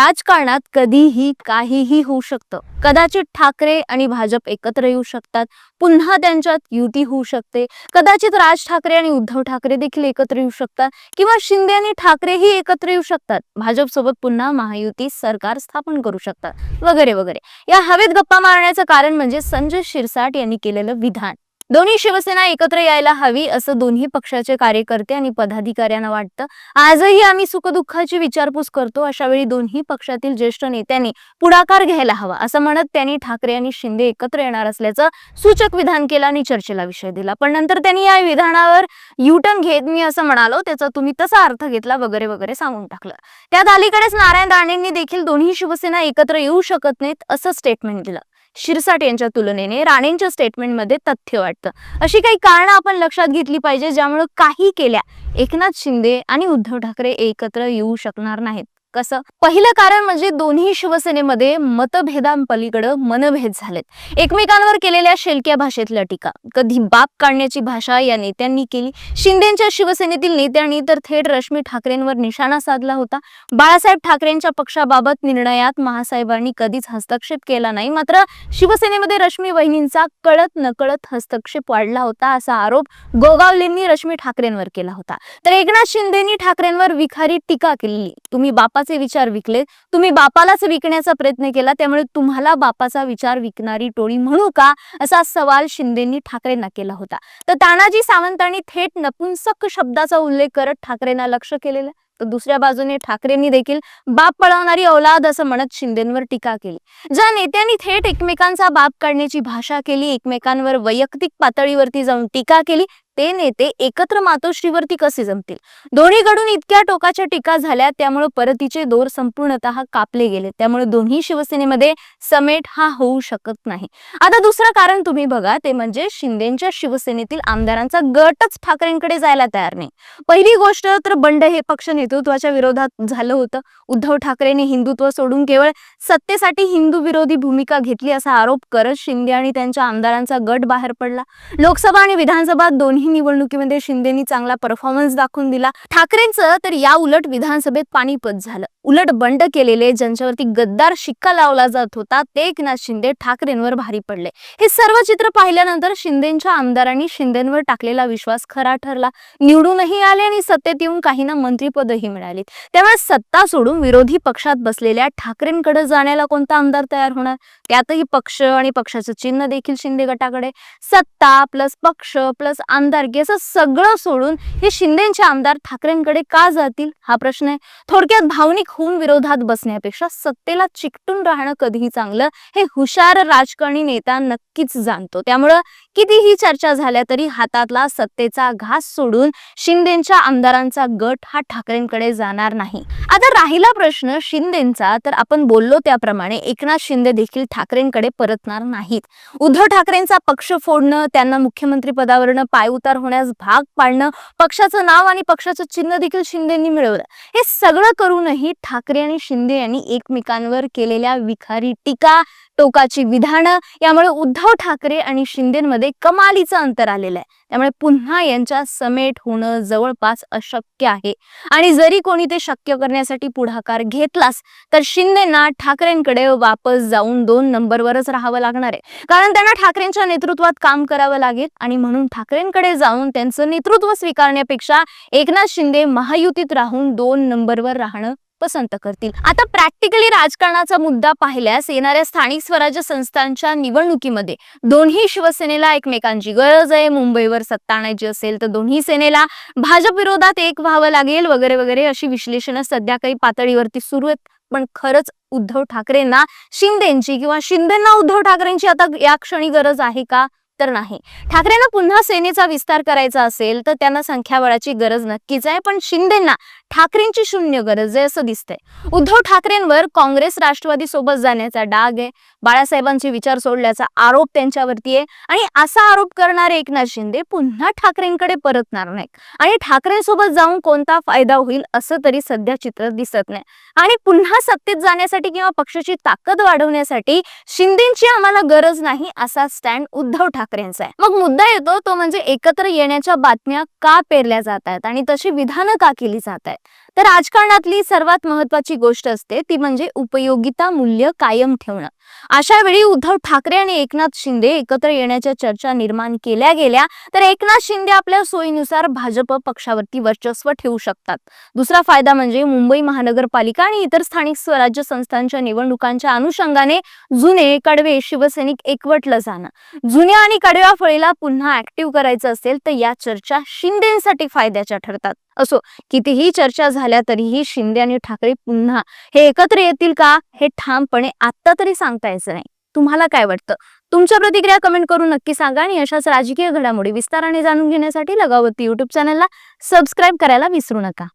राजकारणात कधीही काहीही होऊ शकतं. कदाचित ठाकरे आणि भाजप एकत्र येऊ शकतात. पुन्हा त्यांच्यात युती होऊ शकते. कदाचित राज ठाकरे आणि उद्धव ठाकरे देखील एकत्र येऊ शकतात. किंवा शिंदे आणि ठाकरेही एकत्र येऊ शकतात. भाजप सोबत पुन्हा महायुती सरकार स्थापन करू शकतात. वगैरे वगैरे. या हवेत गप्पा मारण्याचं कारण म्हणजे संजय शिरसाट यांनी केलेलं विधान. दोन्ही शिवसेना एकत्र यायला हवी असं दोन्ही पक्षाचे कार्यकर्ते आणि पदाधिकाऱ्यांना वाटतं. आजही आम्ही सुखदुःखाची विचारपूस करतो अशा वेळी दोन्ही पक्षातील ज्येष्ठ नेत्यांनी पुढाकार घ्यायला हवा असं म्हणत त्यांनी ठाकरे आणि शिंदे एकत्र येणार असल्याचं सूचक विधान केलं आणि चर्चेला विषय दिला. पण नंतर त्यांनी या विधानावर युटर्न घेत मी असं म्हणालो त्याचा तुम्ही तसा अर्थ घेतला वगैरे वगैरे सांगून टाकलं. त्यात अलीकडेच नारायण राणेंनी देखील दोन्ही शिवसेना एकत्र येऊ शकत नाहीत असं स्टेटमेंट दिलं. शिरसाट यांच्या तुलनेने राणेंच्या स्टेटमेंटमध्ये तथ्य वाटतं. अशी काही कारणं आपण लक्षात घेतली पाहिजे ज्यामुळे काही केल्या एकनाथ शिंदे आणि उद्धव ठाकरे एकत्र येऊ शकणार नाहीत. कसं? पहिलं कारण म्हणजे दोन्ही शिवसेनेमध्ये मतभेदांपलीकडे मनभेद झालेत. एकमेकांवर केलेल्या शेलक्या भाषेतल्या टीका. कधी बाप काढण्याची भाषा या नेत्यांनी केली. शिंदेच्या शिवसेनेतील नेत्यांनी तर थेट रश्मी ठाकरेंवर निशाणा साधला होता. बाळासाहेब ठाकरेंच्या पक्षाबाबत निर्णयात महासाहेबांनी कधीच हस्तक्षेप केला नाही. मात्र शिवसेनेमध्ये रश्मी वहिनींचा कळत नकळत हस्तक्षेप वाढला होता असा आरोप गोगावलेंनी रश्मी ठाकरेंवर केला होता. तर एकनाथ शिंदेनी ठाकरेंवर विखारी टीका केली तुम्ही बापा बापाचे विचार विकले तुम्ही बापालाच विकण्याचा प्रयत्न केला त्यामुळे तुम्हाला बापाचा विचार विकणारी टोळी म्हणू का? असा सवाल शिंदेंनी ठाकरेंना केला होता. तर तानाजी सावंतांनी थेट नपुंसक शब्दाचा उल्लेख करत ठाकरेंना लक्ष केलेलं. तर दुसऱ्या बाजूने ठाकरेंनी देखील बाप पळवणारी औलाद असं म्हणत शिंदेंवर टीका केली. ज्या नेत्यांनी थेट एकमेकांचा बाप काढण्याची भाषा केली एकमेकांवर वैयक्तिक पातळीवरती जाऊन टीका केली ते नेते एकत्र मातोश्रीवरती कसे जमतील? दोन्हीकडून इतक्या टोकाच्या टीका झाल्या त्यामुळे परतीचे दोर संपूर्णतः कापले गेले. त्यामुळे दोन्ही शिवसेनेमध्ये समेट हा होऊ शकत नाही. आता दुसरं कारण तुम्ही बघा ते म्हणजे शिंदेच्या शिवसेनेतील आमदारांचा गटच ठाकरेंकडे जायला तयार नाही. पहिली गोष्ट तर बंड हे पक्ष नेतृत्वाच्या विरोधात झालं होतं. उद्धव ठाकरेंनी हिंदुत्व सोडून केवळ सत्तेसाठी हिंदू विरोधी भूमिका घेतली असा आरोप करत शिंदे आणि त्यांच्या आमदारांचा गट बाहेर पडला. लोकसभा आणि विधानसभा दोन्ही निवडणुकीमध्ये शिंदेनी चांगला परफॉर्मन्स दाखवून दिला. ठाकरेंचं तर या उलट विधानसभेत पाणीपत झालं. उलट बंड केलेले ज्यांच्यावरती गद्दार शिक्का लावला जात होता ते एकनाथ शिंदे ठाकरेंवर भारी पडले. हे सर्व चित्र पाहिल्यानंतर शिंदेच्या आमदारांनी शिंदेवर टाकलेला विश्वास खरा ठरला. निवडूनही आले आणि सत्तेत येऊन काहींना मंत्रीपदही मिळाली त्यामुळे सत्ता सोडून विरोधी पक्षात बसलेल्या ठाकरेंकडे जाण्याला कोणता आमदार तयार होणार? त्यातही पक्ष आणि पक्षाचं चिन्ह देखील शिंदे गटाकडे. सत्ता प्लस पक्ष प्लस आमदारकी असं सगळं सोडून हे शिंदेचे आमदार ठाकरेंकडे का जातील? हा प्रश्न आहे. थोडक्यात भावनिक होऊन विरोधात बसण्यापेक्षा सत्तेला चिकटून राहणं कधीही चांगलं हे हुशार राजकारणी नेता नक्कीच जाणतो. त्यामुळं कितीही चर्चा झाल्या तरी हातातला सत्तेचा घास सोडून शिंदेच्या आमदारांचा गट हा ठाकरेंकडे जाणार नाही. आता राहिला प्रश्न शिंदेचा तर आपण बोललो त्याप्रमाणे एकनाथ शिंदे देखील ठाकरेंकडे परतणार नाहीत. उद्धव ठाकरेंचा पक्ष फोडणं त्यांना मुख्यमंत्री पदावरनं पायउतार होण्यास भाग पाडणं पक्षाचं नाव आणि पक्षाचं चिन्ह देखील शिंदेनी मिळवलं. हे सगळं करूनही ठाकरे आणि शिंदे यांनी एकमेकांवर केलेल्या विखारी टीका टोकाची विधानं यामुळे उद्धव ठाकरे आणि शिंदेमध्ये कमालीचं अंतर आलेलं आहे. त्यामुळे पुन्हा यांच्या समेट होणं जवळपास अशक्य आहे. आणि जरी कोणी ते शक्य करण्यासाठी पुढाकार घेतलास तर शिंदेना ठाकरेंकडे वापस जाऊन दोन नंबरवरच राहावं लागणार आहे. कारण त्यांना ठाकरेंच्या नेतृत्वात काम करावं लागेल आणि म्हणून ठाकरेंकडे जाऊन त्यांचं नेतृत्व स्वीकारण्यापेक्षा एकनाथ शिंदे महायुतीत राहून दोन नंबरवर राहणं पसंत करतील. आता प्रॅक्टिकली राजकारणाचा मुद्दा पाहिल्यास येणाऱ्या स्थानिक स्वराज्य संस्थांच्या निवडणुकीमध्ये दोन्ही शिवसेनेला एकमेकांची गरज आहे. मुंबईवर सत्ता आणायची असेल तर दोन्ही सेनेला भाजप विरोधात एक व्हावं लागेल वगैरे वगैरे अशी विश्लेषणं सध्या काही पातळीवरती सुरू आहेत. पण खरंच उद्धव ठाकरेंना शिंदेची किंवा शिंदेंना उद्धव ठाकरेंची आता या क्षणी गरज आहे का? तर नाही. ठाकरेंना पुन्हा सेनेचा विस्तार करायचा असेल तर त्यांना संख्याबळाची गरज नक्कीच आहे पण शिंदेना ठाकरेंची शून्य गरज आहे असं दिसतंय. उद्धव ठाकरेंवर काँग्रेस राष्ट्रवादी सोबत जाण्याचा डाग आहे. बाळासाहेबांचे विचार सोडल्याचा आरोप त्यांच्यावरती आहे. आणि असा आरोप करणारे एकनाथ शिंदे पुन्हा ठाकरेंकडे परतणार नाहीत. आणि ठाकरेंसोबत जाऊन कोणता फायदा होईल असं तरी सध्या चित्र दिसत नाही. आणि पुन्हा सत्तेत जाण्यासाठी किंवा पक्षाची ताकद वाढवण्यासाठी शिंदेची आम्हाला गरज नाही असा स्टँड उद्धव ठाकरे ठाकरेंचा आहे. मग मुद्दा येतो तो म्हणजे एकत्र येण्याच्या बातम्या का पेरल्या जात आहेत आणि तशी विधानं का केली जात आहेत? तर राजकारणातली सर्वात महत्वाची गोष्ट असते ती म्हणजे उपयोगिता मूल्य कायम ठेवणं. अशा वेळी उद्धव ठाकरे आणि एकनाथ शिंदे एकत्र येण्याच्या चर्चा निर्माण केल्या गेल्या तर एकनाथ शिंदे आपल्या सोयीनुसार भाजप पक्षावरती वर्चस्व ठेवू शकतात. दुसरा फायदा म्हणजे मुंबई महानगरपालिका आणि इतर स्थानिक स्वराज्य संस्थांच्या निवडणुकांच्या अनुषंगाने जुने कडवे शिवसैनिक एकवटलं जाणं. जुन्या आणि कडव्या फळीला पुन्हा ऍक्टिव्ह करायचं असेल तर या चर्चा शिंदेसाठी फायद्याच्या ठरतात. असो कितीही चर्चा झाल्या तरीही शिंदे आणि ठाकरे पुन्हा हे एकत्र येतील का हे ठामपणे आत्ता तरी सांगता यायचं नाही. तुम्हाला काय वाटतं? तुमच्या प्रतिक्रिया कमेंट करून नक्की सांगा आणि अशाच राजकीय घडामोडी विस्ताराने जाणून घेण्यासाठी लगावती युट्यूब चॅनलला सबस्क्राईब करायला विसरू नका.